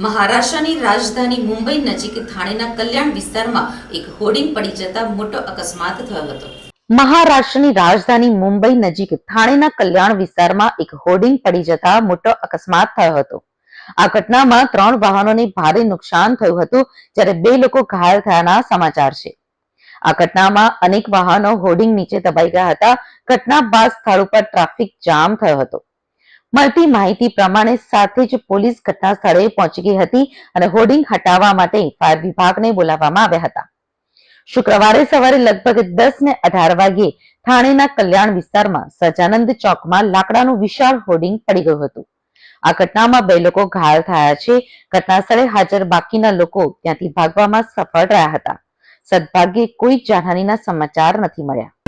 મહારાષ્ટ્રની રાજધાની મુંબઈ નજીક થાણેના કલ્યાણ વિસ્તારમાં એક હોર્ડિંગ પડી જતા મોટો અકસ્માત થયો હતો. મહારાષ્ટ્રની રાજધાની મુંબઈ નજીક થાણેના કલ્યાણ વિસ્તારમાં એક હોર્ડિંગ પડી જતા મોટો અકસ્માત થયો હતો. આ ઘટનામાં ત્રણ વાહનોને ભારે નુકસાન થયું હતું, જ્યારે બે લોકો ઘાયલ થયાના સમાચાર છે. આ ઘટનામાં અનેક વાહનો હોર્ડિંગ નીચે દબાઈ ગયા હતા. ઘટના બાદ સ્થળ ઉપર ટ્રાફિક જામ થયો હતો. મળતી માહિતી પ્રમાણે સાથે જ પોલીસ ઘટના સ્થળે પહોંચી ગઈ હતી અને હોર્ડિંગ હટાવવા માટે ફાયર વિભાગને બોલાવવામાં આવ્યા હતા. શુક્રવારે સવારે લગભગ દસ ને અઢાર વાગે થાણેના કલ્યાણ વિસ્તારમાં સજાનંદ ચોકમાં લાકડાનું વિશાળ હોર્ડિંગ પડી ગયું હતું. આ ઘટનામાં બે લોકો ઘાયલ થયા છે. ઘટના સ્થળે હાજર બાકીના લોકો ત્યાંથી ભાગવામાં સફળ રહ્યા હતા. સદભાગ્યે કોઈ જાનહાનીના સમાચાર નથી મળ્યા.